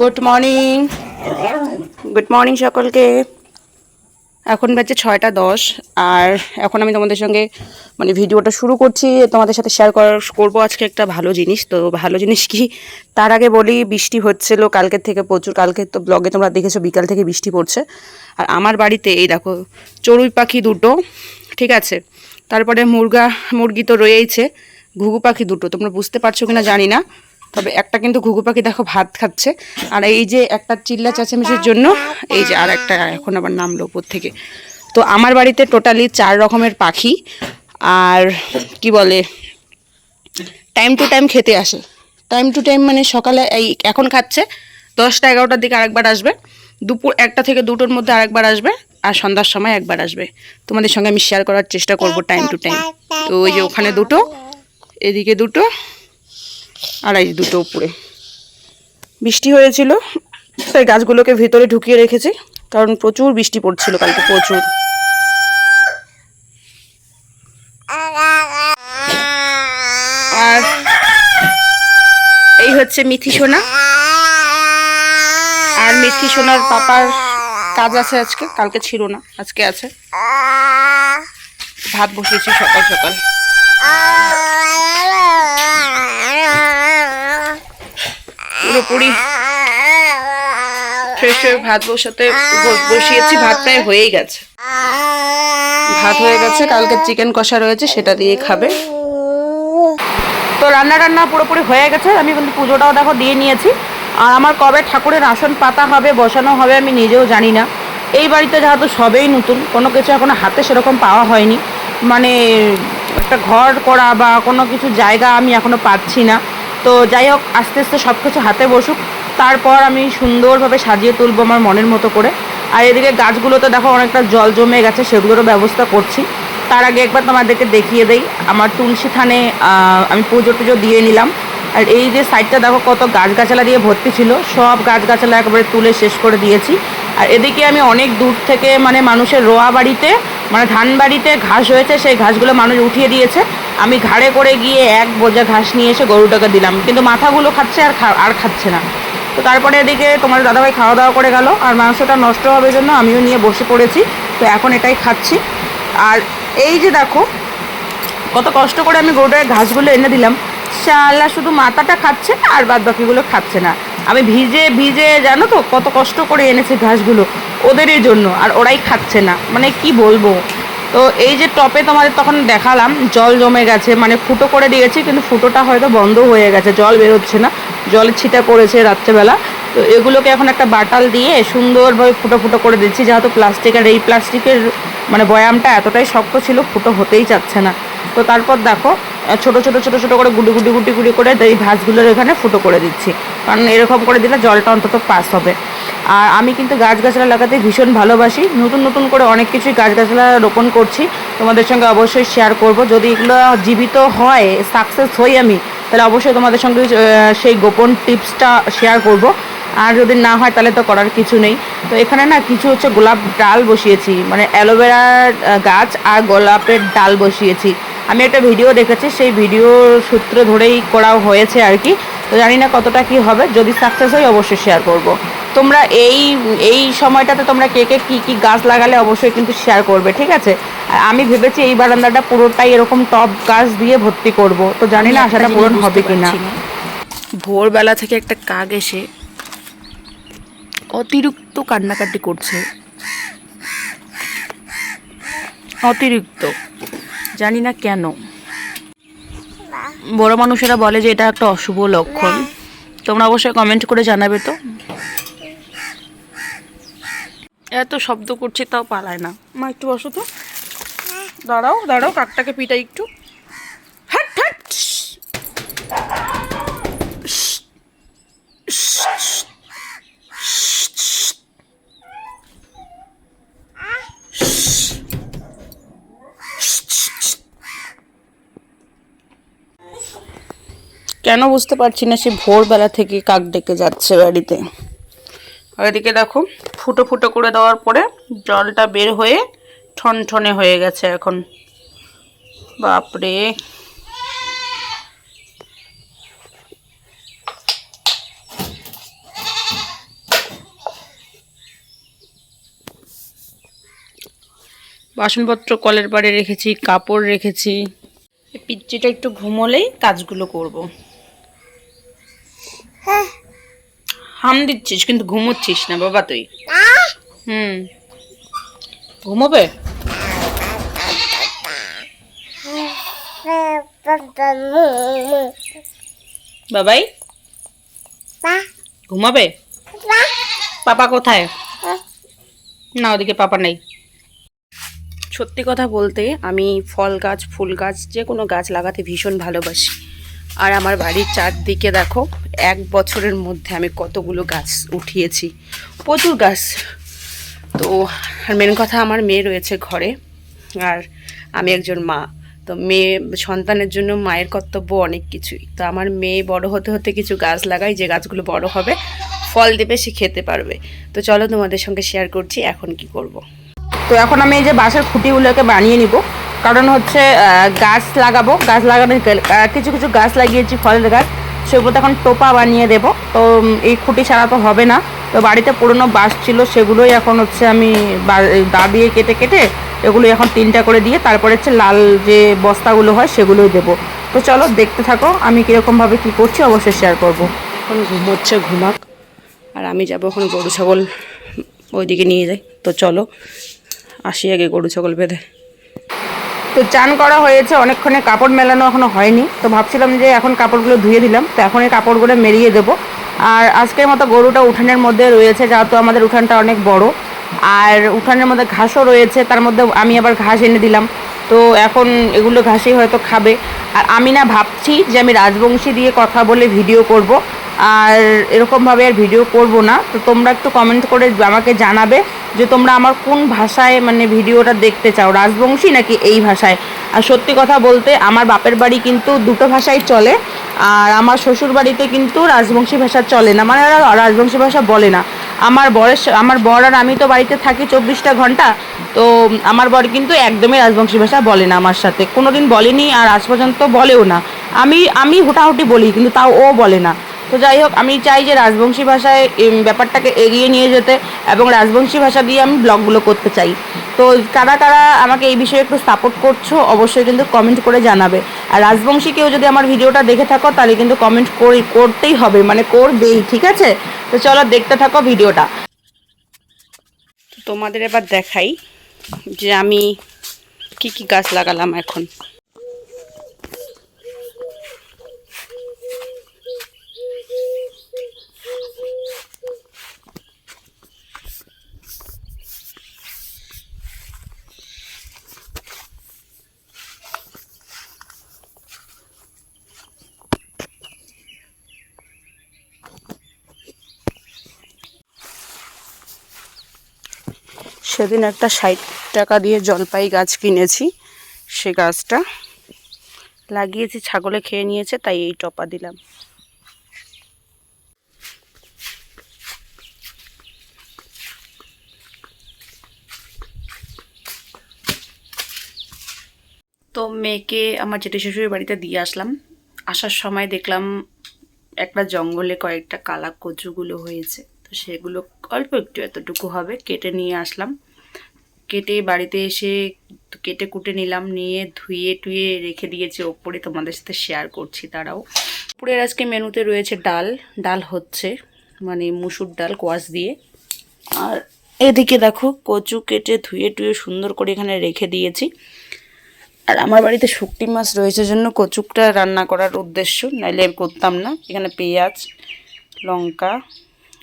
Good morning good morning সকলকে। এখন বাজে ছয়টা দশ, আর এখন আমি তোমাদের সঙ্গে মানে ভিডিওটা শুরু করছি, তোমাদের সাথে শেয়ার করার করব আজকে একটা ভালো জিনিস। তো ভালো জিনিস কি? তার আগে বলি, বৃষ্টি হচ্ছিল, কালকের থেকে প্রচুর, কালকে তো ব্লগে তোমরা দেখেছ, বিকাল থেকে বৃষ্টি পড়ছে। আর আমার বাড়িতে এই দেখো, চড়ুই পাখি দুটো, ঠিক আছে? তারপরে মুরগা, মুরগি তো রয়েইছে, ঘুঘু পাখি দুটো, তোমরা বুঝতে পারছ কিনা জানি না। তবে একটা কিন্তু ঘুঘু পাখি দেখো ভাত খাচ্ছে। আর এই যে একটা চিল্লা চেঁচামেচির জন্য, এই যে আর একটা এখন আবার নামলো উপর থেকে। তো আমার বাড়িতে টোটালি চার রকমের পাখি। আর কি বলে টাইম টু টাইম খেতে আসে। টাইম টু টাইম মানে সকালে এই এখন খাচ্ছে, দশটা এগারোটার দিকে আরেকবার আসবে। দুপুর একটা থেকে দুটোর মধ্যে আরেকবার আসবে, আর সন্ধ্যার সময় একবার আসবে। তোমাদের সঙ্গে আমি শেয়ার করার চেষ্টা করব টাইম টু টাইম তো ওই যে ওখানে দুটো, এদিকে দুটো আর এই দুটো উপরে। বৃষ্টি হয়েছিল, তাই গাছগুলোকে ভিতরে ঢুকিয়ে রেখেছি, কারণ প্রচুর বৃষ্টি পড়ছিল কালকে, প্রচুর। আর এই হচ্ছে মিথি সোনা। আর মিথি সোনার পাপার কাজ আছে আজকে, কালকে ছিল না, আজকে আছে। ভাত বসিয়েছি সকাল সকাল। পুরোপুরি ফ্রেশ হয়ে ভাত বসাতে বসিয়েছি, ভাত প্রায় হয়েই গেছে। ভাত হয়ে গেছে, কালকে চিকেন কষা রয়েছে, সেটা দিয়ে খাবে। তো রান্না রান্না পুরোপুরি হয়ে গেছে, আমি কিন্তু পুজোটাও দেখো দিয়ে নিয়েছি। আর আমার কবে ঠাকুরের আসন পাতা হবে, বসানো হবে, আমি নিজেও জানি না। এই বাড়িতে যেহেতু সবেই নতুন, কোনো কিছু এখনও হাতে সেরকম পাওয়া হয়নি। মানে একটা ঘর করা বা কোনো কিছু জায়গা আমি এখনও পাচ্ছি না। তো যাই হোক, আস্তে আস্তে সব কিছু হাতে বসুক। তারপর আমি সুন্দরভাবে সাজিয়ে তুলবো আমার মনের মতো করে। আর এদিকে গাছগুলোতে দেখো অনেকটা জল জমে গেছে, সেগুলোরও ব্যবস্থা করছি। তার আগে একবার তোমাদেরকে দেখিয়ে দেই, আমার তুলসী থানে আমি পুজো টুজো দিয়ে নিলাম। আর এই যে সাইডটা দেখো কত গাছগাছালা দিয়ে ভর্তি ছিল, সব গাছগাছালা একেবারে তুলে শেষ করে দিয়েছি। আর এদিকে আমি অনেক দূর থেকে মানে মানুষের রোয়া বাড়িতে মানে ধান বাড়িতে ঘাস হয়েছে, সেই ঘাসগুলো মানুষ উঠিয়ে দিয়েছে। আমি ঘাড়ে করে গিয়ে এক বোঝা ঘাস নিয়ে এসে গরুটাকে দিলাম। কিন্তু মাথাগুলো খাচ্ছে আর আর খাচ্ছে না। তো তারপরে এদিকে তোমার দাদাভাই খাওয়া দাওয়া করে গেল আর মাংসটা নষ্ট হবে জন্য আমিও নিয়ে বসে পড়েছি। তো এখন এটাই খাচ্ছি। আর এই যে দেখো, কত কষ্ট করে আমি গরুটার ঘাসগুলো এনে দিলাম। শালা, শুধু মাথাটা খাচ্ছে আর বাদ বাকিগুলো খাচ্ছে না। আমি ভিজে ভিজে, জানো তো, কত কষ্ট করে এনেছি ঘাসগুলো ওদেরই জন্য, আর ওরাই খাচ্ছে না। মানে কি বলব? তো এই যে টপে তোমাদের তখন দেখালাম, জল জমে গেছে মানে ফুটো করে দিয়েছি, কিন্তু ফুটোটা হয়তো বন্ধ হয়ে গেছে, জল বেরোচ্ছে না, জল ছিটা পড়েছে রাত্রেবেলা। তো এগুলোকে এখন একটা বাটাল দিয়ে সুন্দরভাবে ফুটো ফুটো করে দিচ্ছি, যেহেতু প্লাস্টিকের এই প্লাস্টিকের মানে বয়ামটা এতটাই শক্ত ছিল, ফুটো হতেই চাচ্ছে না। তো তারপর দেখো ছোট ছোট ছোট ছোট করে গুটি গুটি গুটি গুটি করে এই ভাঁজগুলোর এখানে ফুটো করে দিচ্ছি। কারণ এরকম করে দিলে জলটা অন্তত পাস হবে। আর আমি কিন্তু গাছগাছলা লাগাতে ভীষণ ভালোবাসি। নতুন নতুন করে অনেক কিছুই গাছগাছলা রোপণ করছি। তোমাদের সঙ্গে অবশ্যই শেয়ার করব। যদি এগুলো জীবিত হয় সাকসেস হই আমি, তাহলে অবশ্যই তোমাদের সঙ্গে সেই গোপন টিপসটা শেয়ার করব। আর যদি না হয়, তাহলে তো করার কিছু নেই। তো এখানে না কিছু হচ্ছে গোলাপ ডাল বসিয়েছি। মানে অ্যালোভেরার গাছ আর গোলাপের ডাল বসিয়েছি। আমি একটা ভিডিও দেখেছি সেই ভিডিওর সূত্র ধরেই করা হয়েছে আর কি। তো জানি না কতটা কি হবে যদি সাকসেস হয় অবশ্যই শেয়ার করব। তোমরা এই এই সময়টাতে তোমরা কে কে কী কী গাছ লাগালে অবশ্যই কিন্তু শেয়ার করবে ঠিক আছে? আমি ভেবেছি এই বারান্দাটা পুরোটাই এরকম টপ গাছ দিয়ে ভর্তি করব। তো জানি না আশাটা পূরণ হবে কি না। ভোরবেলা থেকে একটা কাক এসে অতিরিক্ত কান্নাকাটি করছে। অতিরিক্ত। জানি না কেন। বড় মানুষেরা বলে যে এটা একটা অশুভ লক্ষণ। তোমরা অবশ্যই কমেন্ট করে জানাবে তো। এত শব্দ করছে তাও পালায় না। মা একটু বসো তো। দাঁড়াও দাঁড়াও কাকটাকে পিটাই একটু। কেন বুঝতে পারছি না, সে ভোরবেলা থেকে কাক ডেকে যাচ্ছে বাড়িতে। আর এদিকে দেখো, ফুটো ফুটো করে দেওয়ার পরে জলটা বের হয়ে ঠনঠনে হয়ে গেছে এখন। বাপরে। বাসনপত্র কলের পাড়ে রেখেছি, কাপড় রেখেছি। পিচ্চিটা একটু ঘুমোলেই কাজগুলো করব। হাম দিচ্ছিস কিন্তু ঘুমোচ্ছিস না বাবা তুই। হুম। ঘুমোবে? বাবাই? ঘুমাবে? পাপা কোথায়? না ওদিকে পাপা নেই। সত্যি কথা বলতে আমি ফল গাছ ফুল গাছ যে কোনো গাছ লাগাতে ভীষণ ভালোবাসি। আর আমার বাড়ির চারদিকে দেখো, এক বছরের মধ্যে আমি কতগুলো গাছ উঠিয়েছি, প্রচুর গাছ। তো, আর মেন কথা আমার মেয়ে রয়েছে ঘরে, আর আমি একজন মা। তো মেয়ে, সন্তানের জন্য মায়ের কর্তব্য অনেক কিছুই। তো আমার মেয়ে বড় হতে হতে কিছু গাছ লাগাই, যে গাছগুলো বড় হবে, ফল দেবে, সে খেতে পারবে। তো চলো তোমাদের সঙ্গে শেয়ার করছি, এখন কি করব। তো এখন আমি এই যে বাঁশের খুঁটিগুলোকে বানিয়ে নিব। কারণ হচ্ছে গাছ লাগাবো, গাছ লাগানো কিছু কিছু গাছ লাগিয়েছি, ফলের গাছ, সেগুলো এখন টোপা বানিয়ে দেব। তো এই খুঁটি ছাড়া তো হবে না। তো বাড়িতে পুরনো বাঁশ ছিল, সেগুলোই এখন হচ্ছে আমি দা দিয়ে কেটে কেটে এগুলো এখন তিনটা করে দিয়ে, তারপরে হচ্ছে লাল যে বস্তাগুলো হয়, সেগুলোই দেবো। তো চলো, দেখতে থাকো, আমি কীরকমভাবে কী করছি, অবশ্যই শেয়ার করব। এখন ঘুমোচ্ছে ঘুমাক। আর আমি যাব এখন গরু ছাগল ওইদিকে নিয়ে যাই। তো চলো, আসি আগে গরু ছাগল বেঁধে। তো চান করা হয়েছে, অনেকক্ষণে কাপড় মেলানো এখনও হয়নি। তো ভাবছিলাম যে এখন কাপড়গুলো ধুয়ে দিলাম, তো এখন এই কাপড়গুলো মেরিয়ে দেবো। আর আজকের মতো গরুটা উঠানের মধ্যে রয়েছে, যেহেতু আমাদের উঠানটা অনেক বড়। আর উঠানের মধ্যে ঘাসও রয়েছে, তার মধ্যে আমি আবার ঘাস এনে দিলাম। তো এখন এগুলো ঘাসেই হয়তো খাবে। আর আমি না ভাবছি যে আমি রাজবংশী দিয়ে কথা বলে ভিডিও করব। আর এরকমভাবে আর ভিডিও করব না। তো তোমরা একটু কমেন্ট করে আমাকে জানাবে যে তোমরা আমার কোন ভাষায় মানে ভিডিওটা দেখতে চাও, রাজবংশী নাকি এই ভাষায়? আর সত্যি কথা বলতে আমার বাপের বাড়ি কিন্তু দুটো ভাষাই চলে, আর আমার শ্বশুর বাড়িতে কিন্তু রাজবংশী ভাষা চলে না মানে ওরা রাজবংশী ভাষা বলে না। আমার বরের আমার বর আর আমি তো বাড়িতে থাকি চব্বিশটা ঘণ্টা, তো আমার বর কিন্তু একদমই রাজবংশী ভাষা বলে না আমার সাথে। কোনো দিন বলেনি আর আজ পর্যন্ত বলেও না। আমি আমি হুটাহুটি বলি, কিন্তু তাও ও বলে না। তো যাই হোক, আমি চাই যে রাজবংশী ভাষায় ব্যাপারটাকে এগিয়ে নিয়ে যেতে এবং রাজবংশী ভাষা দিয়ে আমি ব্লগগুলো করতে চাই। তো কারা কারা আমাকে এই বিষয়ে একটু সাপোর্ট করছ, অবশ্যই কিন্তু কমেন্ট করে জানাবে। আর রাজবংশী কেউ যদি আমার ভিডিওটা দেখে থাকো, তাহলে কিন্তু কমেন্ট করে, করতেই হবে মানে করবেই, ঠিক আছে? তো চলো দেখতে থাকো ভিডিওটা। তোমাদের এবার দেখাই যে আমি কি কি গাছ লাগালাম এখন। সেদিন একটা ষাট টাকা দিয়ে জলপাই গাছ কিনেছি। সে গাছটা লাগিয়েছি, ছাগলে খেয়ে নিয়েছে, তাই এই টপা দিলাম। তো মেয়েকে আমার জেঠি শ্বশুরের বাড়িতে দিয়ে আসলাম। আসার সময় দেখলাম একটা জঙ্গলে কয়েকটা কালা কচুগুলো হয়েছে। তো সেগুলো অল্প একটু এতটুকু হবে, কেটে নিয়ে আসলাম। কেটে বাড়িতে এসে কেটে কুটে নিলাম, নিয়ে ধুয়ে টুয়ে রেখে দিয়েছি ওপরে, তোমাদের সাথে শেয়ার করছি তারাও দুপুরের আজকে মেনুতে রয়েছে ডাল ডাল হচ্ছে মানে মুসুর ডাল, কোয়াশ দিয়ে। আর এদিকে দেখো, কচু কেটে ধুয়ে টুয়ে সুন্দর করে এখানে রেখে দিয়েছি। আর আমার বাড়িতে শুকটি মাছ রয়েছে জন্য কচুকটা রান্না করার উদ্দেশ্য, নাইলে করতাম না। এখানে পেঁয়াজ, লঙ্কা,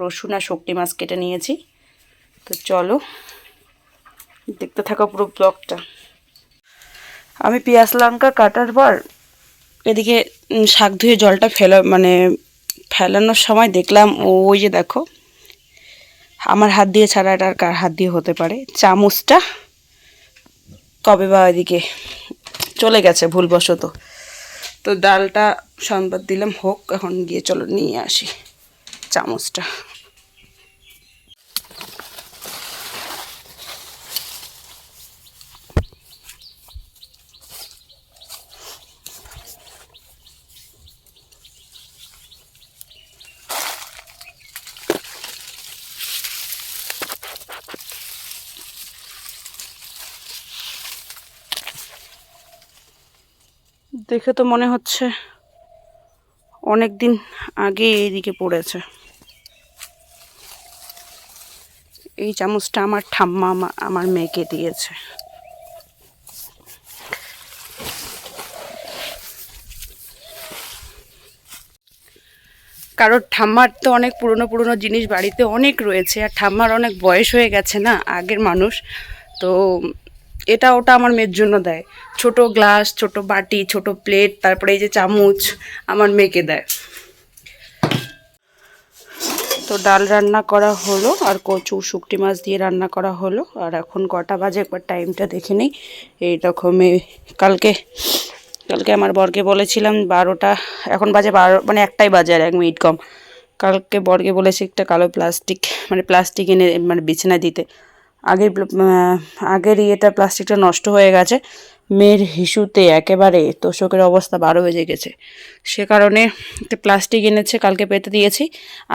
রসুন আর শুকটি মাছ কেটে নিয়েছি। তো চলো দেখতে থাকা পুরো ব্লগটা। আমি পেঁয়াজ লঙ্কা কাটার পর এদিকে শাক ধুয়ে জলটা ফেলা মানে ফেলানোর সময় দেখলাম, ওই যে দেখো, আমার হাত দিয়ে ছাড়া এটা আর কার হাত দিয়ে হতে পারে? চামচটা কবে বা এদিকে চলে গেছে ভুলবশত। তো ডালটা সংবাদ দিলাম, হোক, এখন গিয়ে চলো নিয়ে আসি চামচটা। দেখে তো মনে হচ্ছে অনেক দিন আগে এইদিকে পড়েছে। এই চামচটা আমার ঠাম্মা আমার মেয়েকে দিয়েছে। কারোর ঠাম্মার তো অনেক পুরনো পুরনো জিনিস বাড়িতে অনেক রয়েছে, আর ঠাম্মার অনেক বয়স হয়ে গেছে না, আগের মানুষ। তো এটা ওটা আমার মেয়ের জন্য দেয়। ছোট গ্লাস, ছোট বাটি, ছোট প্লেট তারপরে এই যে চামচ আমার মেয়েকে দেয়। তো ডাল রান্না করা হলো আর কচু শুকটি মাছ দিয়ে রান্না করা হলো। আর এখন কটা বাজে, একবার টাইমটা দেখে নিই। এই রকমই কালকে কালকে আমার বরকে বলেছিলাম বারোটা, এখন বাজে বারো মানে একটাই বাজে আর এক মিনিট কম। কালকে বরকে বলেছি একটা কালো প্লাস্টিক মানে প্লাস্টিক এনে মানে বিছানায় দিতে। আগের আগের ইয়েটা প্লাস্টিকটা নষ্ট হয়ে গেছে। মেয়ের হিসুতে একেবারে তোষকের অবস্থা বারো বেজে গেছে। সে কারণে একটা প্লাস্টিক এনেছে, কালকে পেতে দিয়েছি।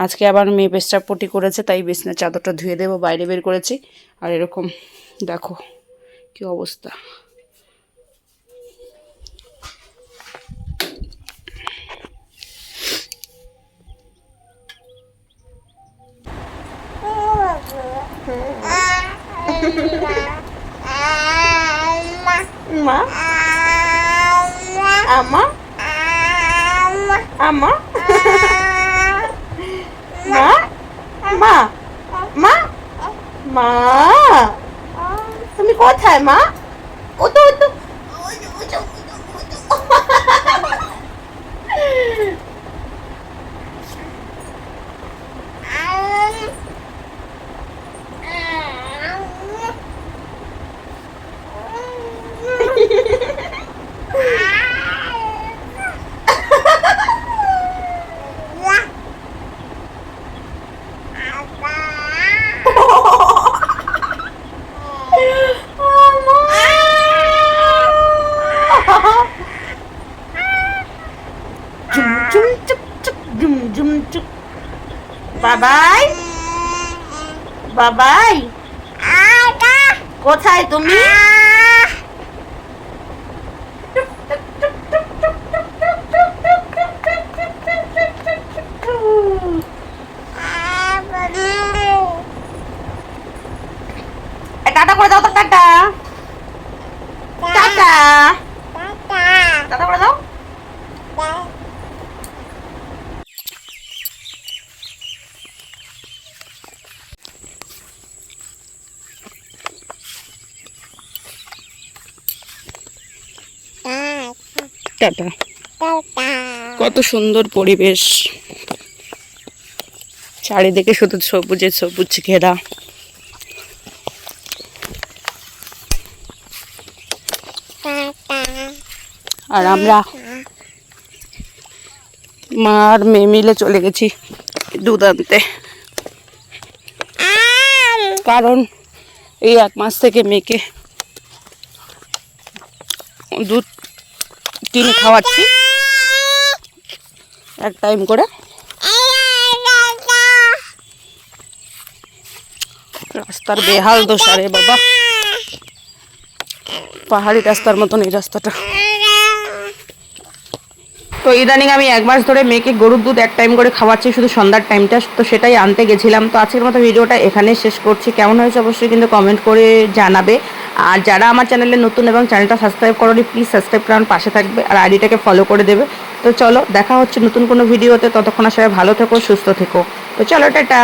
আজকে আবার মেয়ে পেস্টাপ পটি করেছে, তাই বিছনার চাদরটা ধুয়ে দেবো, বাইরে বের করেছি। আর এরকম, দেখো কি অবস্থা। মা? আমা? আমা? মা? মা? মা? মা? তুমি কোথায় মা ও তো ও তো জুম জুম চুক চুক জুম জুম চুক বাবাই? বাবাই? কোথায় তুমি এ, টাটা করে দাও তো টাটা টাটা টাটা করে দাও টাটা। কত সুন্দর পরিবেশ। চারিদিকে শুধু সবুজে সবুজ ঘেরা। আর আমরা মা আর মেয়ে মিলে চলে গেছি দুধ আনতে। কারণ এই এক মাস থেকে মেয়েকে দুধ কিনে খাওয়াচ্ছি। এক টাইম করে। রাস্তার বেহাল দোষা রে বাবা। পাহাড়ি রাস্তার মতন এই রাস্তাটা। তো ইদানিং আমি এক মাস ধরে মেয়েকে গরুর দুধ এক টাইম করে খাওয়াচ্ছি, শুধু সন্ধ্যার টাইমটা তো সেটাই আনতে গেছিলাম। তো আজকের মতো ভিডিওটা এখানে শেষ করছি। কেমন হয়েছে অবশ্যই কিন্তু কমেন্ট করে জানাবে। আর যারা আমার চ্যানেলে নতুন এবং চ্যানেলটা সাবস্ক্রাইব করোনি প্লিজ সাবস্ক্রাইব করার পাশে থাকবে আর আইডিটাকে ফলো করে দেবে। তো চলো, দেখা হচ্ছে নতুন কোনো ভিডিওতে ততক্ষণ সবাই ভালো থেকো, সুস্থ থেকো। তো চলো, টাটা।